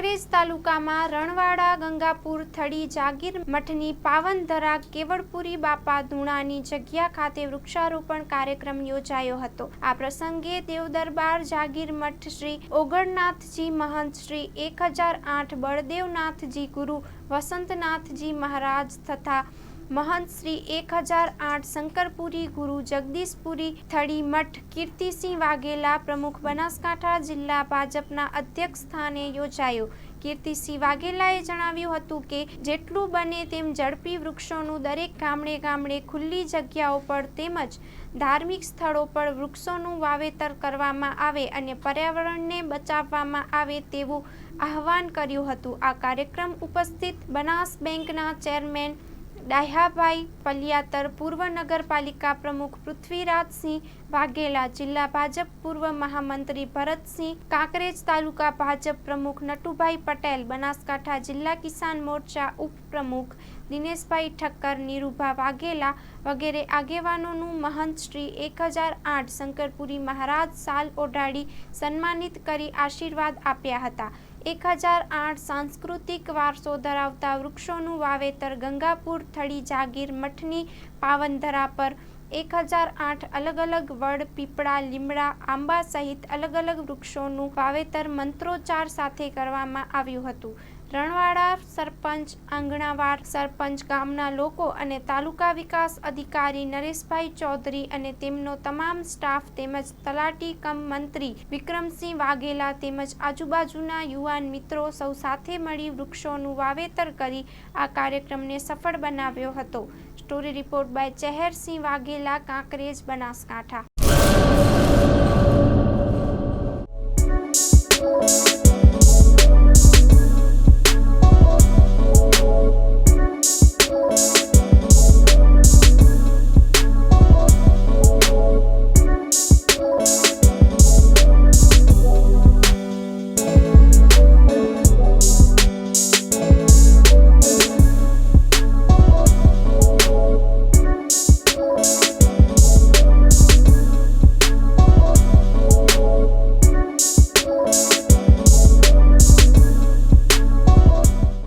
કાંકરેજ તાલુકામાં રણવાડા, ગંગાપુર થડી જાગીર મઠની પાવનધરા કેવડપુરી બાપા ધૂણાની જગ્યા ખાતે વૃક્ષારોપણ કાર્યક્રમ યોજાયો હતો. આ પ્રસંગે દેવદરબાર જાગીર મઠ શ્રી ઓગણનાથજી મહંત, શ્રી એક હજાર આઠ બળદેવનાથજી ગુરુ વસંતનાથજી મહારાજ તથા મહંત શ્રી એક હજાર આઠ શંકરપુરી, ગુરુ જગદીશપુરી, થળી મઠ, કીર્તિસિંહ વાઘેલા પ્રમુખ બનાસકાંઠા જિલ્લા ભાજપના અધ્યક્ષ સ્થાને યોજાયો. કીર્તિસિંહ વાઘેલાએ જણાવ્યું હતું કે, જેટલું બને તેમ ઝડપી વૃક્ષોનું દરેક ગામડે ગામડે ખુલ્લી જગ્યાઓ પર તેમજ ધાર્મિક સ્થળો પર વૃક્ષોનું વાવેતર કરવામાં આવે અને પર્યાવરણને બચાવવામાં આવે તેવું આહવાન કર્યું હતું. આ કાર્યક્રમ ઉપસ્થિત બનાસ બેંકના ચેરમેન ડાહ્યાભાઈ પલિયાતર પૂર્વ નગરપાલિકા પ્રમુખ પૃથ્વીરાજસિંહ વાઘેલા જિલ્લા ભાજપ પૂર્વ મહામંત્રી ભરતસિંહ, કાંકરેજ તાલુકા ભાજપ પ્રમુખ નટુભાઈ પટેલ, બનાસકાંઠા જિલ્લા કિસાન મોરચા ઉપપ્રમુખ દિનેશભાઈ ઠક્કર, નીરુભા વાઘેલા વગેરે આગેવાનોનું મહંત શ્રી એક હજાર આઠ શંકરપુરી મહારાજ સાલ ઓઢાડી સન્માનિત કરી આશીર્વાદ આપ્યા હતા. એક હજાર આઠ સાંસ્કૃતિક વારસો ધરાવતા વૃક્ષોનું વાવેતર ગંગાપુર થળી જાગીર મઠની પાવનધરા પર એક હજાર આઠ અલગ અલગ વડ, પીપળા, લીમડા, આંબા સહિત અલગ અલગ વૃક્ષોનું વાવેતર મંત્રોચ્ચાર સાથે કરવામાં આવ્યું હતું. રણવાડા સરપંચ, આંગણાવાડ સરપંચ ગામના લોકો અને તાલુકા વિકાસ અધિકારી નરેશભાઈ ચૌધરી અને તેમનો તમામ સ્ટાફ તેમજ તલાટી કમ મંત્રી વિક્રમસિંહ વાઘેલા તેમજ આજુબાજુના યુવાન મિત્રો સૌ સાથે મળી વૃક્ષોનું વાવેતર કરી આ કાર્યક્રમને સફળ બનાવ્યો હતો. Story report by Chehersinh Vaghela, Kankrej, Banaskantha.